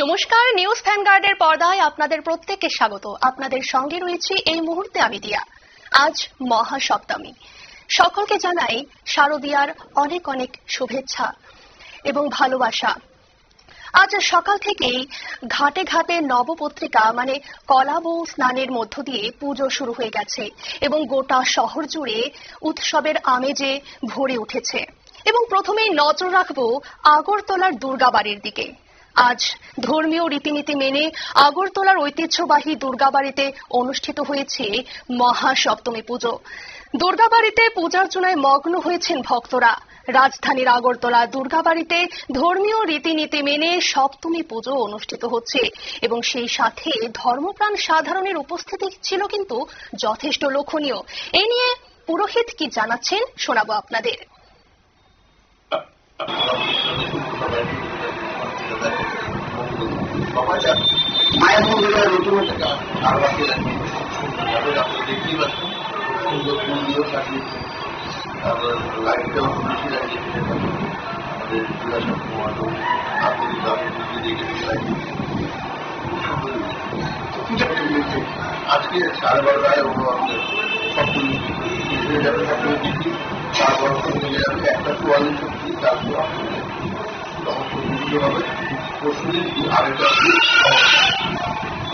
নমস্কার, নিউজ ভ্যানগার্ডের পর্দায় আপনাদের প্রত্যেককে স্বাগত। আপনাদের সঙ্গে রয়েছে এই মুহূর্তে আমি দিয়া। আজ মহাসপ্তমী। সকলকে জানাই শারদিয়ার অনেক অনেক শুভেচ্ছা এবং ভালোবাসা। আজ সকাল থেকেই ঘাটে ঘাটে নবপত্রিকা মানে কলা বউ স্নানের মধ্য দিয়ে পুজো শুরু হয়ে গেছে এবং গোটা শহর জুড়ে উৎসবের আমেজে ভরে উঠেছে। এবং প্রথমেই নজর রাখব আগরতলার দুর্গাবাড়ির দিকে। আজ ধর্মীয় রীতিনীতি মেনে আগরতলার ঐতিহ্যবাহী দুর্গাবাড়িতে অনুষ্ঠিত হয়েছে মহাসপ্তমী পুজো। দুর্গাবাড়িতে পূজার্চনায় মগ্ন হয়েছেন ভক্তরা। রাজধানীর আগরতলা দুর্গাবাড়িতে ধর্মীয় রীতিনীতি মেনে সপ্তমী পুজো অনুষ্ঠিত হচ্ছে এবং সেই সাথে ধর্মপ্রাণ সাধারণের উপস্থিতি ছিল কিন্তু যথেষ্ট লক্ষণীয় এ নিয়ে পুরোহিত কি জানাচ্ছেন শোনাবো আপনাদের। মায়ের আরও আছে আপনি দেখতেই পাচ্ছেন সুন্দর মন্দিরও সাজিয়েছে। তারপর লাইটটাও বেশি লাগিয়েছে। আমাদের জেলা মহাটো আপনি দামি দেখেছি লাইট আজকে সাড়ে বারোটায় ও আমাদের সপ্তমী যাবে সপ্তমী তারপর একটা চুয়াল্লিশ তারপর পুজো হবে। পরশু দিন আরেকটা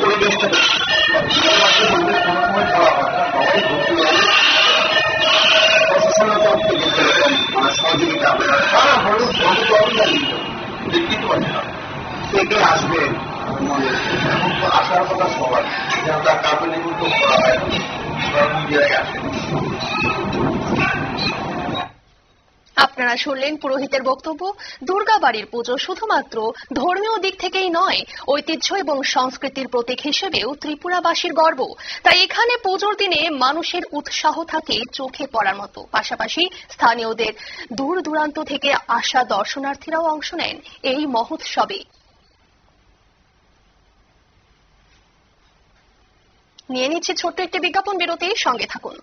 পরিবেশটা পরিবেশ কোনো সময় খারাপ সবাই ঘুরতে যাবে। প্রশাসনের তরফ মানে না? থেকে আসবে। এখন তো আসার কথা সবার যে আমরা কাপে নিমন্ত্রণ করা হয়। ওরা নিজেরাই আসে আপনারা শুনলেন পুরোহিতের বক্তব্য দুর্গাবাড়ির পুজো শুধুমাত্র ধর্মীয় দিক থেকেই নয়, ঐতিহ্য এবং সংস্কৃতির প্রতীক হিসেবেও ত্রিপুরাবাসীর গর্ব। তাই এখানে পুজোর দিনে মানুষের উৎসাহ থাকে চোখে পড়ার মতো। পাশাপাশি স্থানীয়দের দূর দূরান্ত থেকে আসা দর্শনার্থীরাও অংশ নেন এই মহোৎসবে। নিয়ে নিচ্ছে ছোট্ট একটি বিজ্ঞাপন বিরতি সঙ্গে থাকুন।